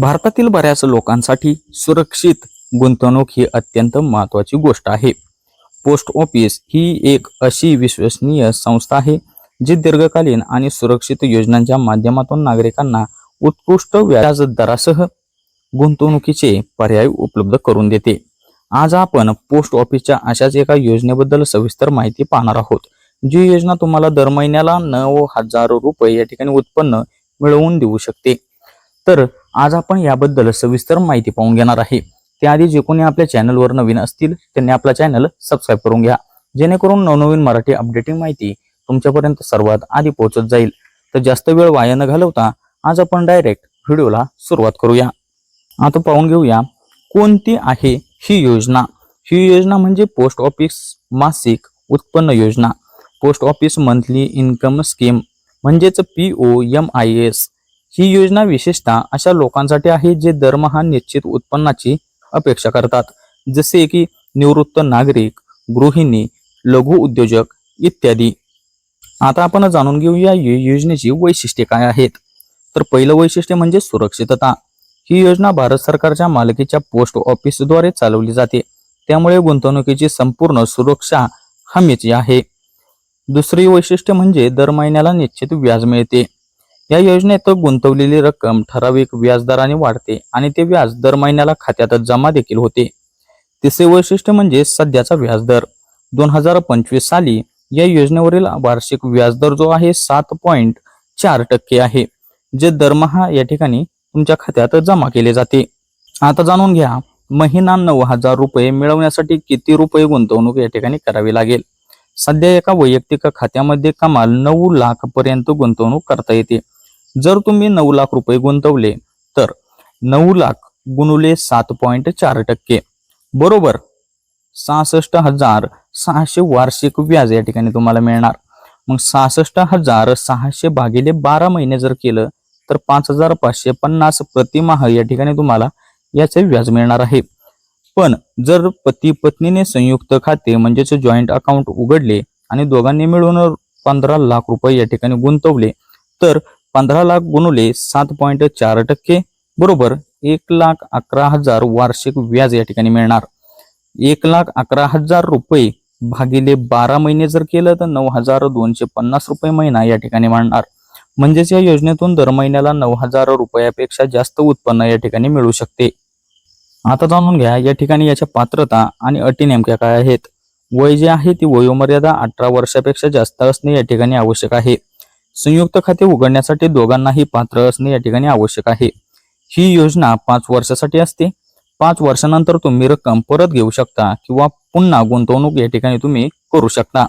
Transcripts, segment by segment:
भारतातील बऱ्याच लोकांसाठी सुरक्षित गुंतवणूक ही अत्यंत महत्त्वाची गोष्ट आहे. पोस्ट ऑफिस ही एक अशी विश्वसनीय संस्था आहे जी दीर्घकालीन आणि सुरक्षित योजनांच्या माध्यमातून नागरिकांना उत्कृष्ट व्याज दरासह गुंतवणुकीचे पर्याय उपलब्ध करून देते. आज आपण पोस्ट ऑफिसच्या अशाच एका योजनेबद्दल सविस्तर माहिती पाहणार आहोत जी योजना तुम्हाला दर महिन्याला नऊ हजार रुपये या ठिकाणी उत्पन्न मिळवून देऊ शकते. तर आज आपण याबद्दल सविस्तर माहिती पाहून घेणार आहे. त्याआधी जे कोणी आपल्या चॅनलवर नवीन असतील त्यांनी आपला चॅनल सबस्क्राईब करून घ्या. जेणेकरून नवनवीन मराठी अपडेटिंग माहिती तुमच्यापर्यंत सर्वात आधी पोहोचत जाईल. तर जास्त वेळ वाया न घालवता आज आपण डायरेक्ट व्हिडिओला सुरुवात करूया. आता पाहून घेऊया कोणती आहे ही योजना? ही योजना म्हणजे पोस्ट ऑफिस मासिक उत्पन्न योजना. Post office monthly income scheme म्हणजेच P O M I S ही योजना विशेषतः अशा लोकांसाठी आहे जे दरमहा निश्चित उत्पन्नाची अपेक्षा करतात. जसे की निवृत्त नागरिक गृहिणी लघु उद्योजक इत्यादी. आता आपण जाणून घेऊया या योजनेची वैशिष्ट्ये काय आहेत. तर पहिलं वैशिष्ट्य म्हणजे सुरक्षितता. ही योजना भारत सरकारच्या मालकीच्या पोस्ट ऑफिसद्वारे चालवली जाते. त्यामुळे गुंतवणुकीची संपूर्ण सुरक्षा हमीची आहे. दुसरी वैशिष्ट्य म्हणजे दर महिन्याला निश्चित व्याज मिळते. या योजनेत गुंतवलेली रक्कम ठराविक व्याजदराने वाढते आणि ते व्याज दर महिन्याला खात्यात जमा देखील होते. तिसरे वैशिष्ट्य म्हणजे सध्याचा व्याजदर. दोन हजार पंचवीस साली या योजनेवरील वार्षिक व्याजदर जो आहे सात पॉइंट चार टक्के आहे जे दरमहा या ठिकाणी तुमच्या खात्यात जमा केले जाते. आता जाणून घ्या महिना नऊ हजार रुपये मिळवण्यासाठी किती रुपये गुंतवणूक या ठिकाणी करावी लागेल? सध्या एका वैयक्तिक खात्यामध्ये कमाल नऊ लाख पर्यंत गुंतवणूक करता येते. जर तुम्ही नऊ लाख रुपये गुंतवले तर नऊ लाख गुणुले सात पॉइंट चार टक्के. बरोबर? सहासष्ट हजार सहाशे वार्षिक व्याज या ठिकाणी तुम्हाला मिळणार. मग सहासष्ट हजार सहाशे भागिले बारा महिने जर केलं तर पाच हजार पाचशे पन्नास प्रतिमाह या ठिकाणी तुम्हाला याचे व्याज मिळणार आहे. पण जर पती पत्नीने संयुक्त खाते म्हणजेच जॉईंट अकाउंट उघडले आणि दोघांनी मिळून पंधरा लाख रुपये या ठिकाणी गुंतवले तर पंधरा लाख गुणुले सात पॉईंट चार टक्के बरोबर एक लाख अकरा हजार वार्षिक व्याज या ठिकाणी मिळणार. एक लाख अकरा हजार रुपये भागिले बारा महिने जर केलं तर नऊ हजार दोनशे पन्नास रुपये महिना या ठिकाणी मिळणार म्हणजेच या योजनेतून दर महिन्याला नऊ हजार रुपयापेक्षा जास्त उत्पन्न या ठिकाणी मिळू शकते. आता जाणून घ्या या ठिकाणी याच्या पात्रता आणि अटी नेमक्या काय आहेत. वय जे आहे ती वयोमर्यादा अठरा वर्षापेक्षा जास्त असणे या ठिकाणी आवश्यक आहे. संयुक्त खाते उघडण्यासाठी दोघांनाही पात्र असणे या ठिकाणी आवश्यक आहे. ही योजना पाच वर्षासाठी असते. पाच वर्षानंतर तुम्ही रक्कम परत घेऊ शकता किंवा पुन्हा गुंतवणूक या ठिकाणी तुम्ही करू शकता.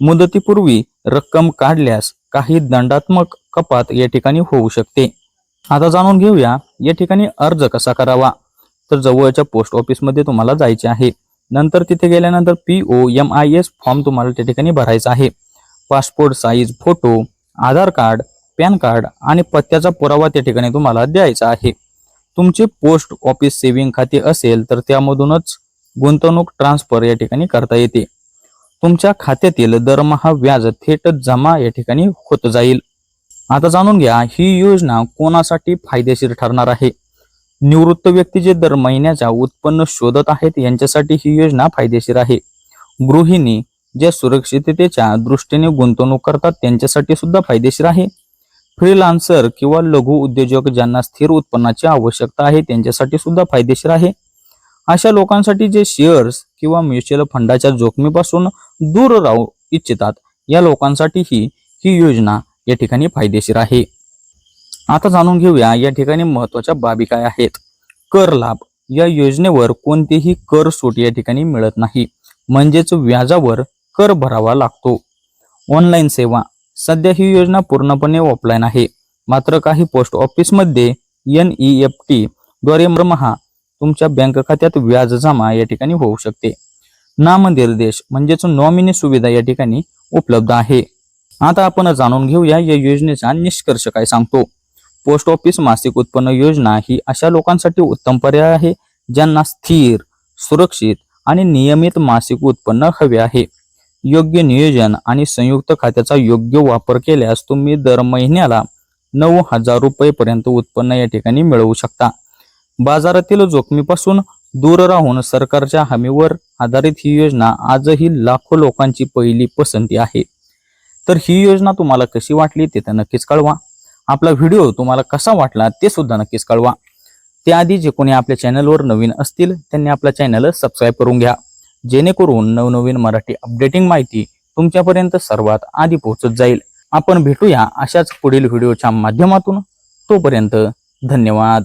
मुदतीपूर्वी रक्कम काढल्यास काही दंडात्मक कपात या ठिकाणी होऊ शकते. आता जाणून घेऊया या ठिकाणी अर्ज कसा करावा. तर जवळच्या पोस्ट ऑफिसमध्ये तुम्हाला जायचे आहे. नंतर तिथे गेल्यानंतर P O M I S form तुम्हाला त्या ठिकाणी भरायचा आहे. Passport size photo Aadhaar card PAN card आणि पत्त्याचा पुरावा त्या ठिकाणी तुम्हाला द्यायचा आहे. तुमचे पोस्ट ऑफिस सेव्हिंग खाते असेल तर त्यामधूनच गुंतवणूक ट्रान्सफर या ठिकाणी करता येते. तुमच्या खात्यातील दरमहा व्याज थेट जमा या ठिकाणी होत जाईल. आता जाणून घ्या ही योजना कोणासाठी फायदेशीर ठरणार आहे? निवृत्त व्यक्ती जे दर महिन्याच्या उत्पन्न शोधत आहेत यांच्यासाठी ही योजना फायदेशीर आहे. गृहिणी ज्या सुरक्षिततेच्या दृष्टीने गुंतवणूक करतात त्यांच्यासाठी सुद्धा फायदेशीर आहे. फ्रीलान्सर किंवा लघु उद्योजक ज्यांना स्थिर उत्पन्नाची आवश्यकता आहे त्यांच्यासाठी सुद्धा फायदेशीर आहे. अशा लोकांसाठी जे शेअर्स किंवा म्युच्युअल फंडाच्या जोखमीपासून दूर राहू इच्छितात या लोकांसाठीही ही योजना या ठिकाणी फायदेशीर आहे. आता जाणून घेऊया या ठिकाणी महत्त्वाच्या बाबी काय आहेत. कर लाभ. या योजनेवर कोणतीही कर सूट या ठिकाणी मिळत नाही. म्हणजेच व्याजावर कर भरावा लागतो. ऑनलाईन सेवा. सध्या ही योजना पूर्णपणे ऑफलाईन आहे. मात्र काही पोस्ट ऑफिसमध्ये एन ई एफ टी द्वारे मरमहा तुमच्या बँक खात्यात व्याज जमा या ठिकाणी होऊ शकते. नामनिर्देश म्हणजेच नॉमिनी सुविधा या ठिकाणी उपलब्ध आहे. आता आपण जाणून घेऊया या योजनेचा निष्कर्ष काय सांगतो. पोस्ट ऑफिस मासिक उत्पन्न योजना ही अशा लोकांसाठी उत्तम पर्याय आहे ज्यांना स्थिर सुरक्षित आणि नियमित मासिक उत्पन्न हवे आहे. योग्य नियोजन आणि संयुक्त खात्याचा योग्य वापर केल्यास तुम्ही दर महिन्याला नऊ हजार रुपयेपर्यंत उत्पन्न या ठिकाणी मिळवू शकता. बाजारातील जोखमीपासून दूर राहून सरकारच्या हमीवर आधारित ही योजना आजही लाखो लोकांची पहिली पसंती आहे. तर ही योजना तुम्हाला कशी वाटली ते तर नक्कीच कळवा. आपला व्हिडिओ तुम्हाला कसा वाटला ते सुद्धा नक्कीच कळवा. त्याआधी जे कोणी आपल्या चॅनलवर नवीन असतील त्यांनी आपल्या चॅनल सबस्क्राईब करून घ्या. जेणेकरून नवनवीन मराठी अपडेटिंग माहिती तुमच्यापर्यंत सर्वात आधी पोहोचत जाईल. आपण भेटूया अशाच पुढील व्हिडिओच्या माध्यमातून. तोपर्यंत धन्यवाद.